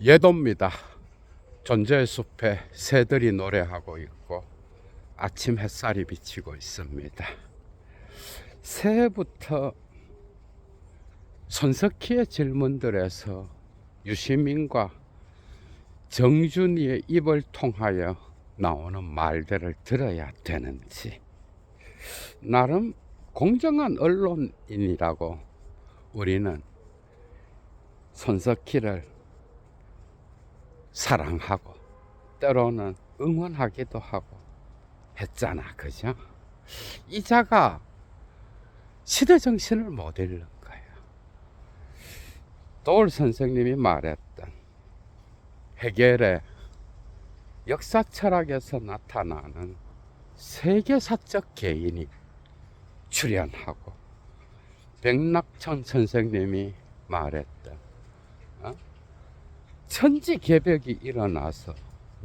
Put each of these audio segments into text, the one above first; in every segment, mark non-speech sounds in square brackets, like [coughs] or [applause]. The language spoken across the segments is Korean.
예도입니다. 존재의 숲에 새들이 노래하고 있고 아침 햇살이 비치고 있습니다. 새해부터 손석희의 질문들에서 유시민과 정준이의 입을 통하여 나오는 말들을 들어야 되는지 나름 공정한 언론인이라고 우리는 손석희를 사랑하고 때로는 응원하기도 하고 했잖아 그죠? 이 자가 시대 정신을 못 읽는 거야 도울 선생님이 말했던 해결의 역사 철학에서 나타나는 세계사적 개인이 출연하고 백낙천 선생님이 말했던 어? 천지 개벽이 일어나서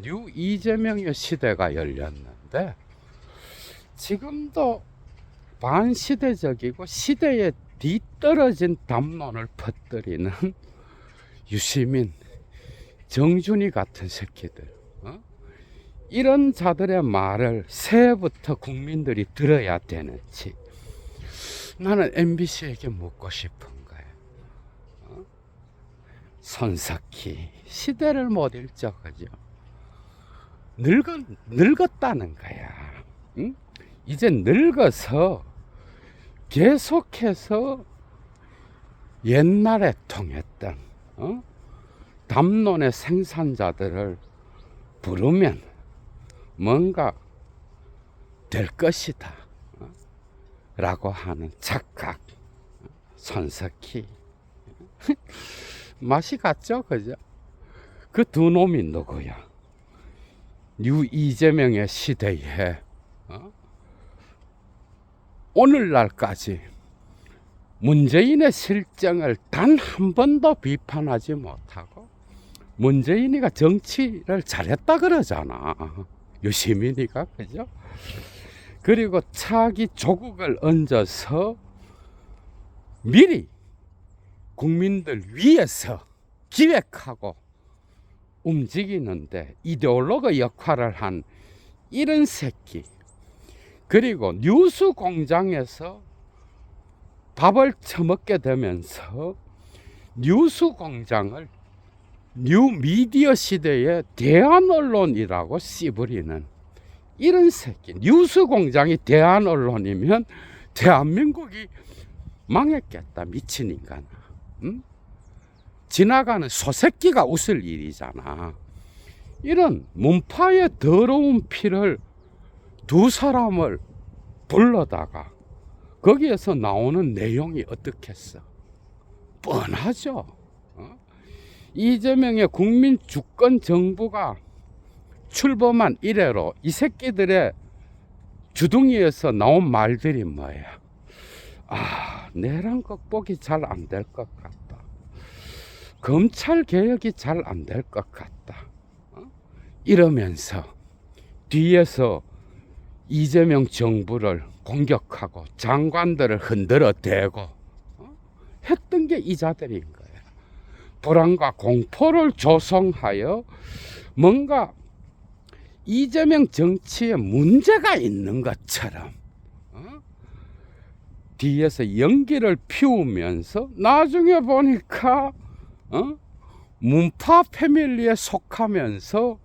뉴 이재명의 시대가 열렸는데 지금도 반시대적이고 시대에 뒤떨어진 담론을 퍼뜨리는 [laughs] 유시민, 정준이 같은 새끼들 어? 이런 자들의 말을 새해부터 국민들이 들어야 되는지 나는 MBC에게 묻고 싶은 거예요. 어? 손석희 시대를 못 그죠? 늙은 늙었다는 거야. 응? 이제 늙어서 계속해서 옛날에 통했던 어? 담론의 생산자들을 부르면 뭔가 될 것이다. 어? 라고 하는 착각. 손석희. [laughs] 맛이 같죠? 그죠? 그 두 놈이 누구야? 뉴 이재명의 시대에 어? 오늘날까지 문재인의 실정을 단 한 번도 비판하지 못하고 문재인이가 정치를 잘했다 그러잖아. 유시민이가 그죠? 그리고 차기 조국을 얹어서 미리 국민들 위해서 기획하고 움직이는데 이데올로그 역할을 한 이런 새끼 그리고 뉴스 공장에서 밥을 처먹게 되면서 뉴스 공장을 뉴 미디어 시대의 대한 언론이라고 씨부리는 이런 새끼. 뉴스 공장이 대한 언론이면 대한민국이 망했겠다 미친 인간 응? 지나가는 소새끼가 웃을 일이잖아 이런 문파의 더러운 피를 두 사람을 불러다가 거기에서 나오는 내용이 어떻겠어 뻔하죠 어? 이재명의 국민 주권 정부가 출범한 이래로 이 새끼들의 주둥이에서 나온 말들이 뭐야? 아, 내랑 극복이 잘 안 될 것 같다. 검찰 개혁이 잘 안 될 것 같다. 어? 이러면서 뒤에서 이재명 정부를 공격하고 장관들을 흔들어 대고 어? 했던 게 이자들인 거예요. 불안과 공포를 조성하여 뭔가 이재명 정치에 문제가 있는 것처럼 어? 뒤에서 연기를 피우면서 나중에 보니까 어? 문파 패밀리에 속하면서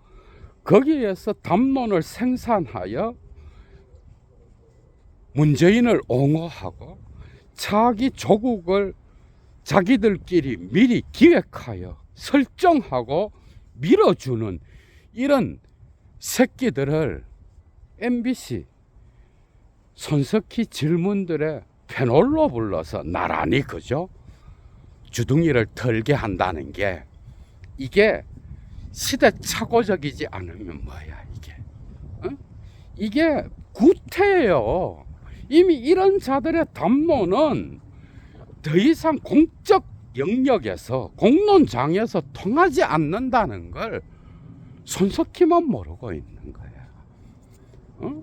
거기에서 담론을 생산하여 문재인을 옹호하고 자기 조국을 자기들끼리 미리 기획하여 설정하고 밀어주는 이런 새끼들을 MBC 손석희 질문들의 패널로 불러서 나란히 그죠? 주둥이를 털게 한다는 게 이게 시대착오적이지 않으면 뭐야 이게 어? 이게 구태예요 이미 이런 자들의 담론은 더 이상 공적 영역에서 공론장에서 통하지 않는다는 걸 손석희만 모르고 있는 거야. 어?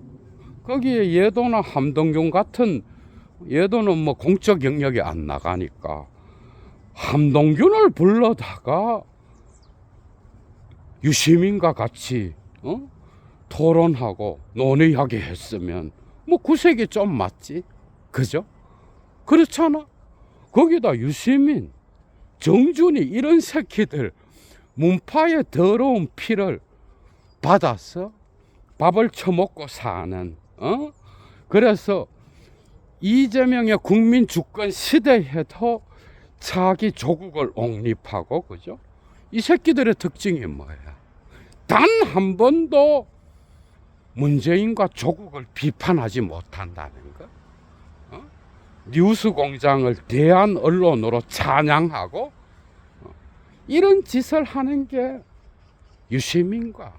거기에 예도나 함동균 같은 예도는 뭐 공적 영역에 안 나가니까 함동균을 불러다가 유시민과 같이 어? 토론하고 논의하게 했으면 뭐 구색이 좀 맞지 그죠? 그렇잖아 거기다 유시민 정준이 이런 새끼들 문파의 더러운 피를 받아서 밥을 처먹고 사는 어? 그래서 이재명의 국민 주권 시대에도 자기 조국을 옹립하고 그죠? 이 새끼들의 특징이 뭐야? 단 한 번도 문재인과 조국을 비판하지 못한다는 거. 어? 뉴스 공장을 대한 언론으로 찬양하고 어? 이런 짓을 하는 게 유시민과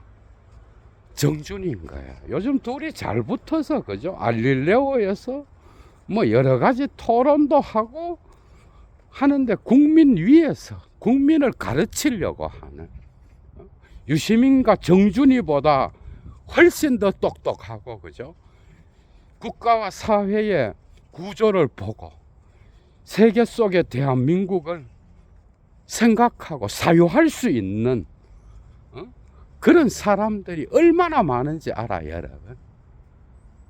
정준인 거야. 요즘 둘이 잘 붙어서 그죠? 알릴레오에서 뭐 여러 가지 토론도 하고 하는데 국민 위에서 국민을 가르치려고 하는 어? 유시민과 정준이보다 훨씬 더 똑똑하고 그죠? 국가와 사회의 구조를 보고 세계 속의 대한민국을 생각하고 사유할 수 있는 어? 그런 사람들이 얼마나 많은지 알아요, 여러분.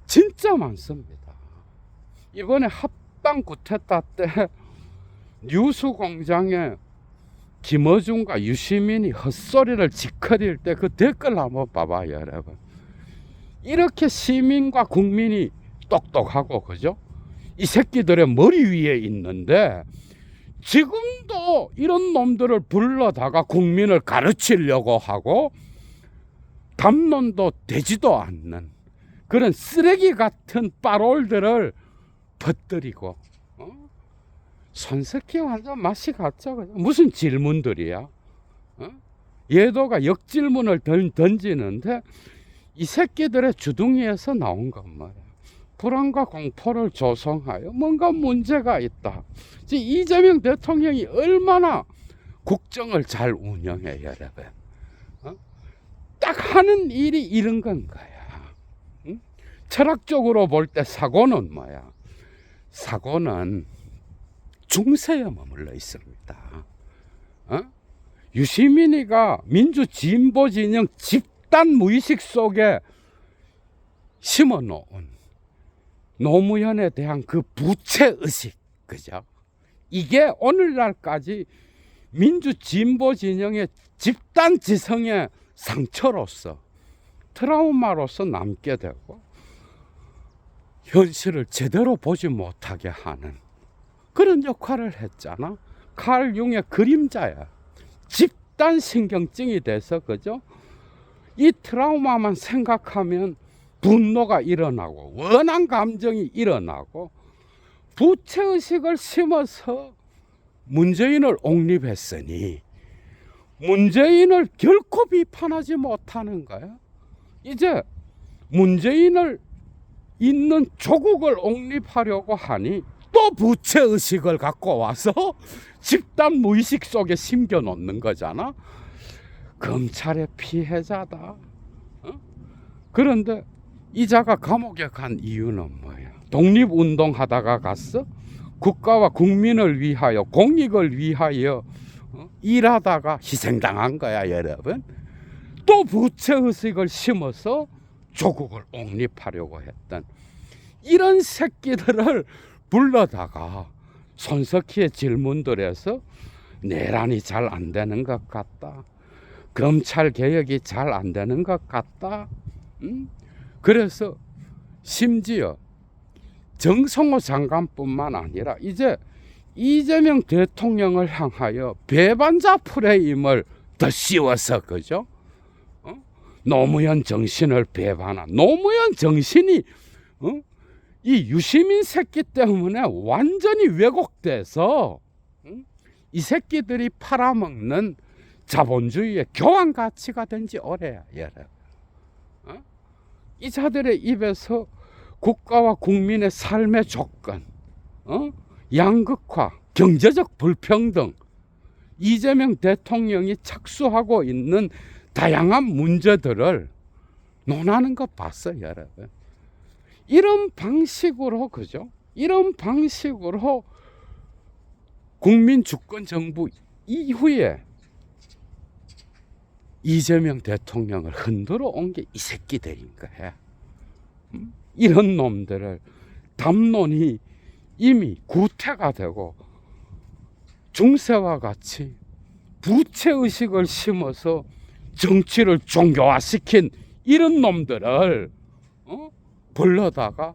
진짜 많습니다. 이번에 합방 구테타 때 뉴스 공장에 김어준과 유시민이 헛소리를 지커릴 때그 댓글 한번 봐봐요, 여러분. 이렇게 시민과 국민이 똑똑하고, 그죠? 이 새끼들의 머리 위에 있는데, 지금도 이런 놈들을 불러다가 국민을 가르치려고 하고, 담론도 되지도 않는 그런 쓰레기 같은 빠롤들을 퍼뜨리고, 어? 손석희 완전 맛이 갔죠. 무슨 질문들이야? 어? 예도가 역질문을 던, 던지는데 이 새끼들의 주둥이에서 나온 것 말이야. 불안과 공포를 조성하여 뭔가 문제가 있다. 지금 이재명 대통령이 얼마나 국정을 잘 운영해 여러분. 어? 딱 하는 일이 이런 건 거야. 응? 철학적으로 볼 때 사고는 뭐야? 사고는 중세에 머물러 있습니다. 어? 유시민이가 민주 진보 진영 집단 무의식 속에 심어 놓은 노무현에 대한 그 부채 의식, 그죠? 이게 오늘날까지 민주 진보 진영의 집단 지성의 상처로서 트라우마로서 남게 되고 현실을 제대로 보지 못하게 하는 그런 역할을 했잖아. 칼 융의 그림자야. 집단 신경증이 돼서 그죠? 이 트라우마만 생각하면 분노가 일어나고 원한 감정이 일어나고 부채 의식을 심어서 문재인을 옹립했으니 문재인을 결코 비판하지 못하는 거야. 이제 문재인을 있는 조국을 옹립하려고 하니 또 부채 의식을 갖고 와서 집단 무의식 속에 심겨 놓는 거잖아. 검찰의 피해자다. 어? 그런데 이자가 감옥에 간 이유는 뭐야? 독립운동 하다가 갔어? 국가와 국민을 위하여 공익을 위하여 어? 일하다가 희생당한 거야 여러분. 또 부채 의식을 심어서 조국을 옹립하려고 했던 이런 새끼들을 불러다가 손석희의 질문들에서 내란이 잘 안 되는 것 같다. 검찰 개혁이 잘 안 되는 것 같다. 음? 그래서 심지어 정성호 장관뿐만 아니라 이제 이재명 대통령을 향하여 배반자 프레임을 더 씌워서 그죠? 어? 노무현 정신을 배반한 노무현 정신이 어? 이 유시민 새끼 때문에 완전히 왜곡돼서 응? 이 새끼들이 팔아먹는 자본주의의 교환 가치가 된 지 오래야 여러분. 어? 이 자들의 입에서 국가와 국민의 삶의 조건, 어? 양극화, 경제적 불평등, 이재명 대통령이 착수하고 있는 다양한 문제들을 논하는 거 봤어요, 여러분. 이런 방식으로 그죠? 이런 방식으로 국민 주권 정부 이후에 이재명 대통령을 흔들어 온 게 이 새끼들인 거야. 음? 이런 놈들을 담론이 이미 구태가 되고 중세와 같이 부채 의식을 심어서 정치를 종교화시킨 이런 놈들을 어? 불러다가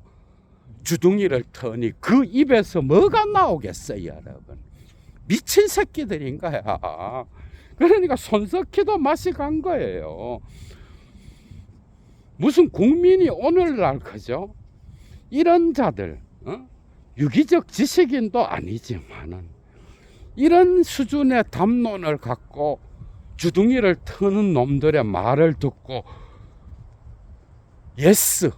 주둥이를 터니 그 입에서 뭐가 나오겠어요, 여러분? 미친 새끼들인 거야. 그러니까 손석희도 맛이 간 거예요. 무슨 국민이 오늘날 그죠? 이런 자들, 어? 유기적 지식인도 아니지만은 이런 수준의 담론을 갖고 주둥이를 트는 놈들의 말을 듣고 예스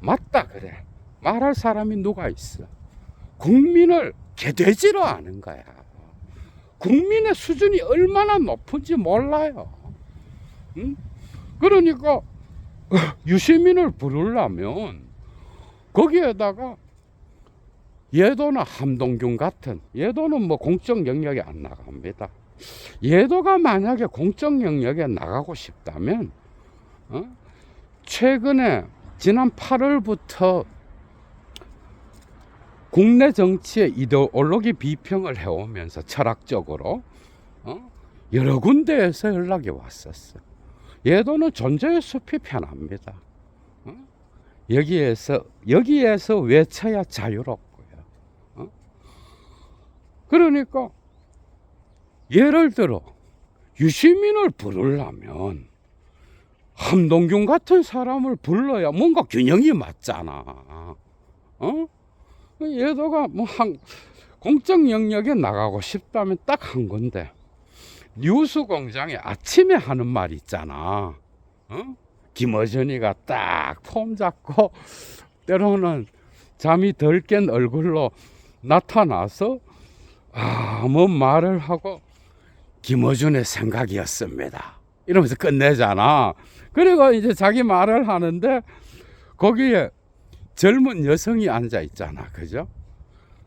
맞다 그래 말할 사람이 누가 있어 국민을 개돼지로 아는 거야 국민의 수준이 얼마나 높은지 몰라요 응? 그러니까 [laughs] 유시민을 부르려면 거기에다가 예도나 함동균 같은 예도는 뭐 공적 영역에 안 나갑니다. 예도가 만약에 공적 영역에 나가고 싶다면 어? 최근에 지난 8월부터 국내 정치의 이데올로기 비평을 해오면서 철학적으로 어? 여러 군데에서 연락이 왔었어. 예도는 존재의 숲이 편합니다. 어? 여기에서 여기에서 외쳐야 자유롭고요. 어? 그러니까 예를 들어 유시민을 부르려면 함동균 같은 사람을 불러야 뭔가 균형이 맞잖아. 어? 예도가 뭐 한 공적 영역에 나가고 싶다면 딱 한 건데 뉴스 공장에 아침에 하는 말 있잖아. 어? 김어준이가 딱 폼 잡고 때로는 잠이 덜 깬 얼굴로 나타나서 아무 말을 하고 김어준의 생각이었습니다. 이러면서 끝내잖아. 그리고 이제 자기 말을 하는데 거기에 젊은 여성이 앉아 있잖아. 그죠?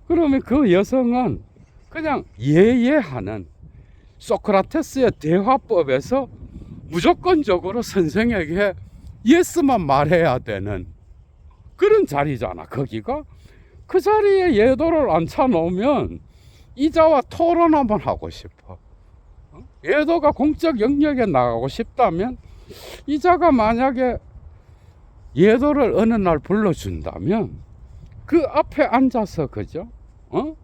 그러면 그 여성은 그냥 예예하는 소크라테스의 대화법에서 무조건적으로 선생에게 예스만 말해야 되는 그런 자리잖아. 거기가 그 자리에 예도를 앉혀놓으면 이자와 토론 한번 하고 싶어. 어? 예도가 공적 영역에 나가고 싶다면 이자가 만약에 예도를 어느 날 불러준다면 그 앞에 앉아서 그죠? 어?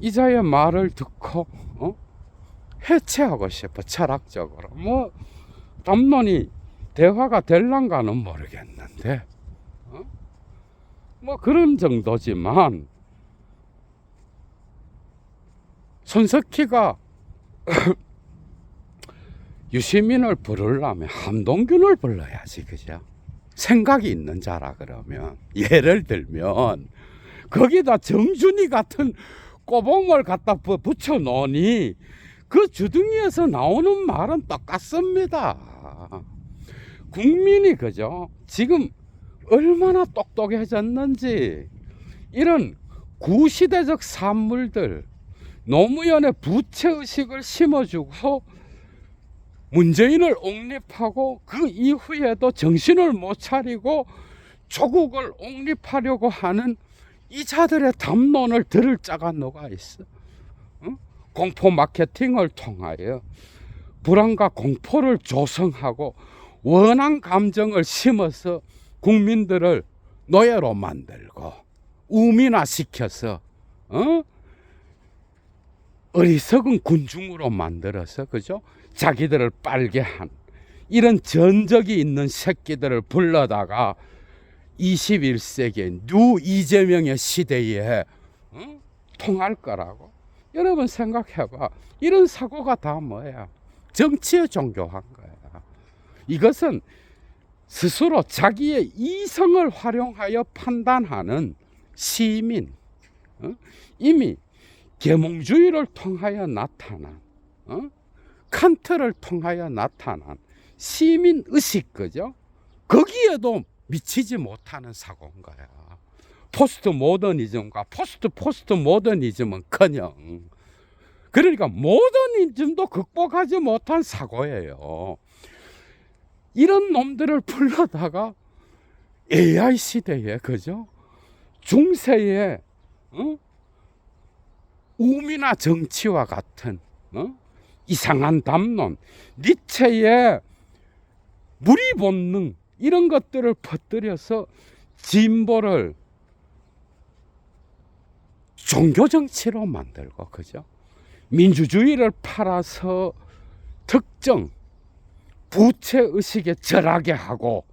이자의 말을 듣고 어? 해체하고 싶어 철학적으로 뭐 담론이 대화가 될란가는 모르겠는데 어? 뭐 그런 정도지만 손석희가 [coughs] 유시민을 부르려면 함동균을 불러야지 그죠? 생각이 있는 자라 그러면 예를 들면 거기다 정준이 같은 꼬봉을 갖다 부- 붙여 놓으니 그 주둥이에서 나오는 말은 똑같습니다. 국민이 그죠? 지금 얼마나 똑똑해졌는지 이런 구시대적 산물들 노무현의 부채의식을 심어주고 문재인을 옹립하고 그 이후에도 정신을 못 차리고 조국을 옹립하려고 하는 이 자들의 담론을 들을 자가 누가 있어? 어? 공포 마케팅을 통하여 불안과 공포를 조성하고 원한 감정을 심어서 국민들을 노예로 만들고 우민화 시켜서 어? 어리석은 군중으로 만들어서 그죠? 자기들을 빨게 한 이런 전적이 있는 새끼들을 불러다가 21세기 뉴 이재명의 시대에 어? 통할 거라고 여러분 생각해봐 이런 사고가 다 뭐야 정치에 종교한 거야 이것은 스스로 자기의 이성을 활용하여 판단하는 시민 어? 이미 계몽주의를 통하여 나타난 어? 칸트를 통하여 나타난 시민 의식 그죠? 거기에도 미치지 못하는 사고인 거야. 포스트 모더니즘과 포스트 포스트 모더니즘은커녕 그러니까 모더니즘도 극복하지 못한 사고예요. 이런 놈들을 불러다가 AI 시대에 그죠? 중세의 어? 우미나 정치와 같은 어? 이상한 담론, 니체의 무리 본능 이런 것들을 퍼뜨려서 진보를 종교 정치로 만들고 그죠? 민주주의를 팔아서 특정 부채 의식에 절하게 하고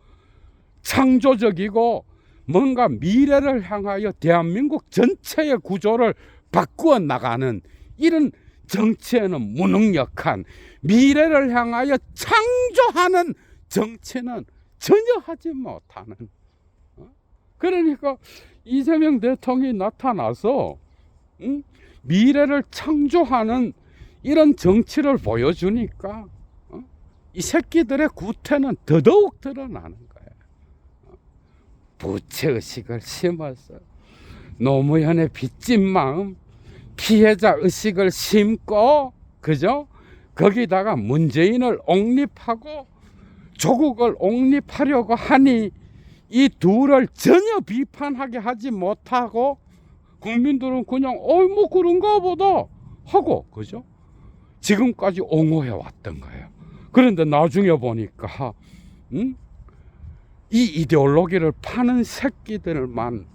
창조적이고 뭔가 미래를 향하여 대한민국 전체의 구조를 바꾸어 나가는 이런 정치에는 무능력한 미래를 향하여 창조하는 정치는 전혀 하지 못하는 어? 그러니까 이재명 대통령이 나타나서 응? 미래를 창조하는 이런 정치를 보여주니까 어? 이 새끼들의 구태는 더더욱 드러나는 거예요. 어? 부채의식을 심어서 노무현의 빚진 마음, 피해자 의식을 심고, 그죠? 거기다가 문재인을 옹립하고 조국을 옹립하려고 하니 이 둘을 전혀 비판하게 하지 못하고 국민들은 그냥 어이 뭐 그런가 보다 하고 그죠? 지금까지 옹호해 왔던 거예요. 그런데 나중에 보니까 음? 이 이데올로기를 파는 새끼들만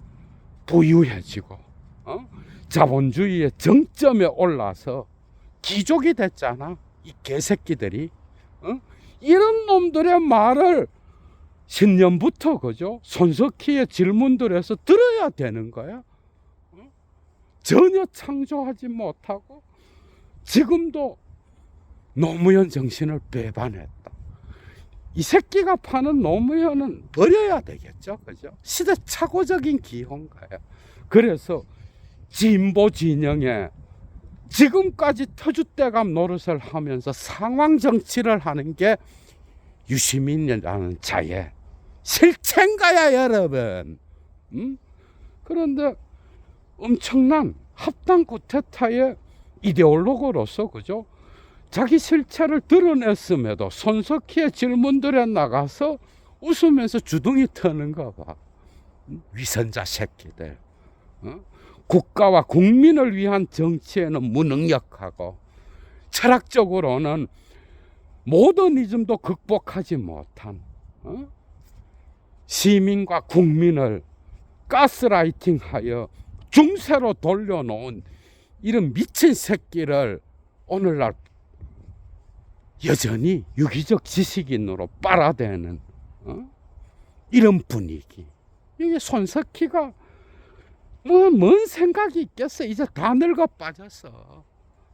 부유해지고 어? 자본주의의 정점에 올라서 기족이 됐잖아. 이 개새끼들이 어? 이런 놈들의 말을 신년부터 그죠? 손석희의 질문들에서 들어야 되는 거야. 어? 전혀 창조하지 못하고 지금도 노무현 정신을 배반했다. 이 새끼가 파는 노무현은 버려야 되겠죠. 그죠? 시대착오적인 기호인가요? 그래서 진보 진영에 지금까지 터줏대감 노릇을 하면서 상황 정치를 하는 게 유시민이라는 자의 실체인가야 여러분 음? 그런데 엄청난 합당 구테타의 이데올로그로서 그죠 자기 실체를 드러냈음에도 손석희의 질문들에 나가서 웃으면서 주둥이 트는가 봐 음? 위선자 새끼들 어? 국가와 국민을 위한 정치에는 무능력하고 철학적으로는 모더니즘도 극복하지 못한 어? 시민과 국민을 가스라이팅하여 중세로 돌려놓은 이런 미친 새끼를 오늘날 여전히 유기적 지식인으로 빨아대는 어? 이런 분위기. 이게 손석희가 뭐 뭔 생각이 있겠어? 이제 다 늙어 빠졌어.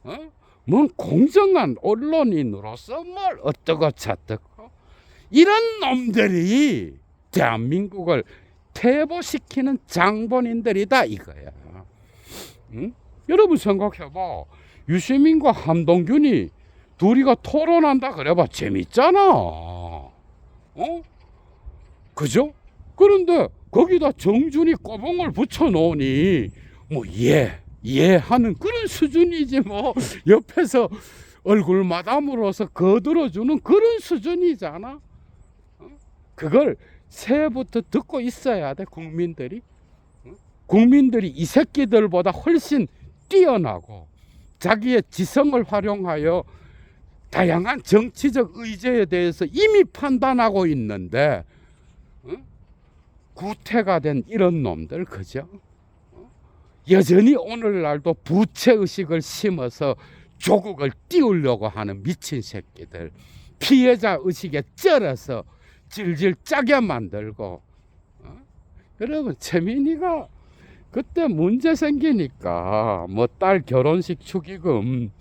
어? 뭔 공정한 언론인으로서 뭘 어떠고 저떠고 이런 놈들이 대한민국을 퇴보시키는 장본인들이다 이거야. 응? 여러분 생각해봐. 유시민과 한동균이 둘이가 토론한다 그래봐 재밌잖아. 어? 그죠? 그런데 거기다 정준이 꼬봉을 붙여놓으니 뭐 예, 예 하는 그런 수준이지 뭐 [laughs] 옆에서 얼굴 마담으로서 거들어주는 그런 수준이잖아. 어? 그걸 새해부터 듣고 있어야 돼 국민들이. 어? 국민들이 이 새끼들보다 훨씬 뛰어나고 자기의 지성을 활용하여 다양한 정치적 의제에 대해서 이미 판단하고 있는데 어? 구태가 된 이런 놈들 그죠? 어? 여전히 오늘날도 부채 의식을 심어서 조국을 띄우려고 하는 미친 새끼들 피해자 의식에 쩔어서 질질 짜게 만들고 어? 여러분 최민희가 그때 문제 생기니까 뭐 딸 결혼식 축의금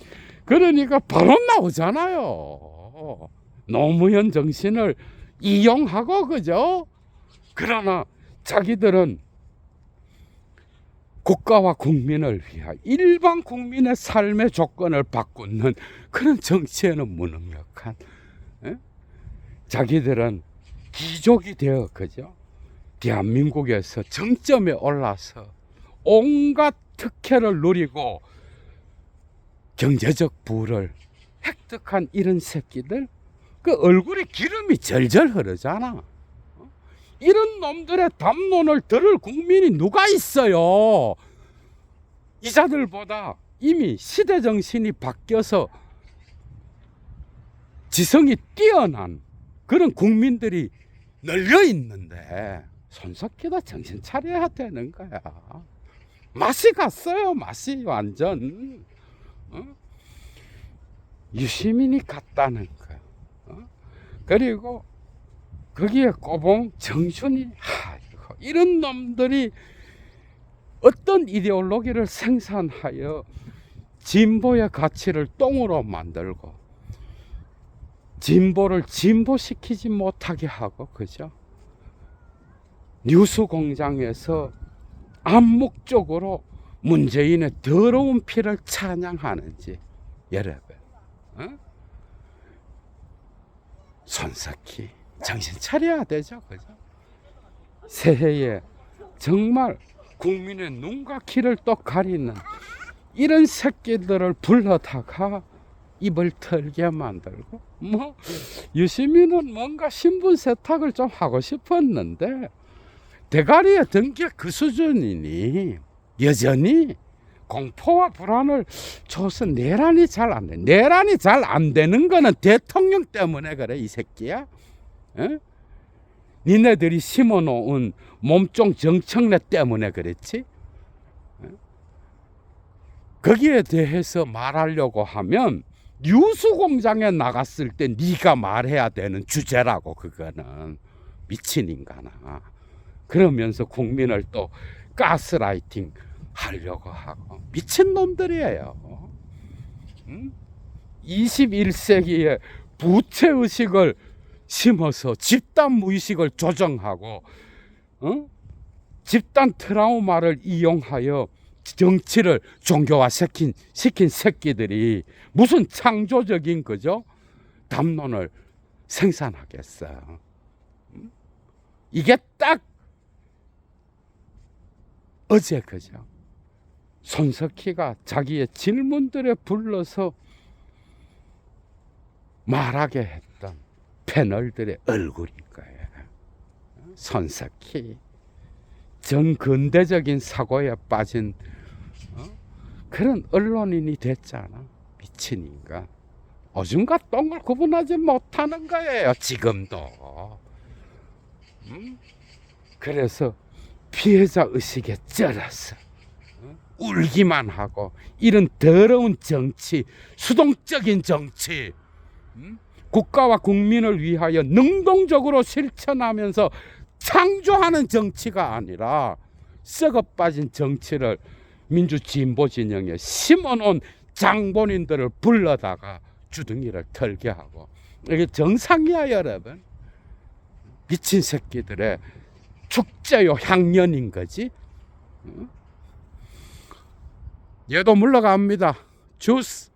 그러니까 바로 나오잖아요. 노무현 정신을 이용하고 그죠? 그러나 자기들은 국가와 국민을 위하 일반 국민의 삶의 조건을 바꾸는 그런 정치에는 무능력한 에? 자기들은 귀족이 되어 그죠? 대한민국에서 정점에 올라서 온갖 특혜를 누리고 경제적 부를 획득한 이런 새끼들 그 얼굴에 기름이 절절 흐르잖아. 어? 이런 놈들의 담론을 들을 국민이 누가 있어요? 이자들보다 이미 시대 정신이 바뀌어서 지성이 뛰어난 그런 국민들이 널려 있는데 손석희도 정신 차려야 되는 거야. 맛이 갔어요, 맛이 완전. 어? 유시민이 갔다는 거야. 어? 그리고 거기에 꼬봉 아이고, 이런 놈들이 어떤 이데올로기를 생산하여 진보의 가치를 똥으로 만들고 진보를 진보시키지 못하게 하고 그죠? 뉴스 공장에서 암묵적으로 문재인의 더러운 피를 찬양하는지 여러분 어? 손석희 정신 차려야 되죠 그죠? 새해에 정말 국민의 눈과 귀를 또 가리는 이런 새끼들을 불러다가 입을 털게 만들고 뭐 유시민은 뭔가 신분 세탁을 좀 하고 싶었는데 대가리에 든 게 그 수준이니 여전히 공포와 불안을 줘서 내란이 잘 안 돼. 내란이 잘 안 되는 거는 대통령 때문에 그래 이 새끼야. 에? 니네들이 심어놓은 몸종 정청래 때문에 그랬지. 에? 거기에 대해서 말하려고 하면 유수 공장에 나갔을 때 네가 말해야 되는 주제라고 그거는 미친 인간아. 그러면서 국민을 또 가스라이팅 하려고 하고 미친 놈들이에요. 응? 21세기에 부채 의식을 심어서 집단 무의식을 조정하고 어? 집단 트라우마를 이용하여 정치를 종교화 시킨, 시킨 새끼들이 무슨 창조적인 거죠? 담론을 생산하겠어. 음? 이게 딱 어제 그죠? 손석희가 자기의 질문들에 불러서 말하게 했던 패널들의 얼굴일 거예요. 손석희 정근대적인 사고에 빠진 어? 그런 언론인이 됐잖아. 미친 인간. 오줌과 똥을 구분하지 못하는 거예요. 지금도. 음? 그래서 피해자 의식에 쩔었어. 어? 울기만 하고 이런 더러운 정치, 수동적인 정치, 음? 국가와 국민을 위하여 능동적으로 실천하면서 창조하는 정치가 아니라 썩어 빠진 정치를 민주 진보 진영에 심어놓은 장본인들을 불러다가 주둥이를 털게 하고 이게 정상이야 여러분 미친 새끼들의 축제요 향연인 거지 응? 얘도 물러갑니다. 주스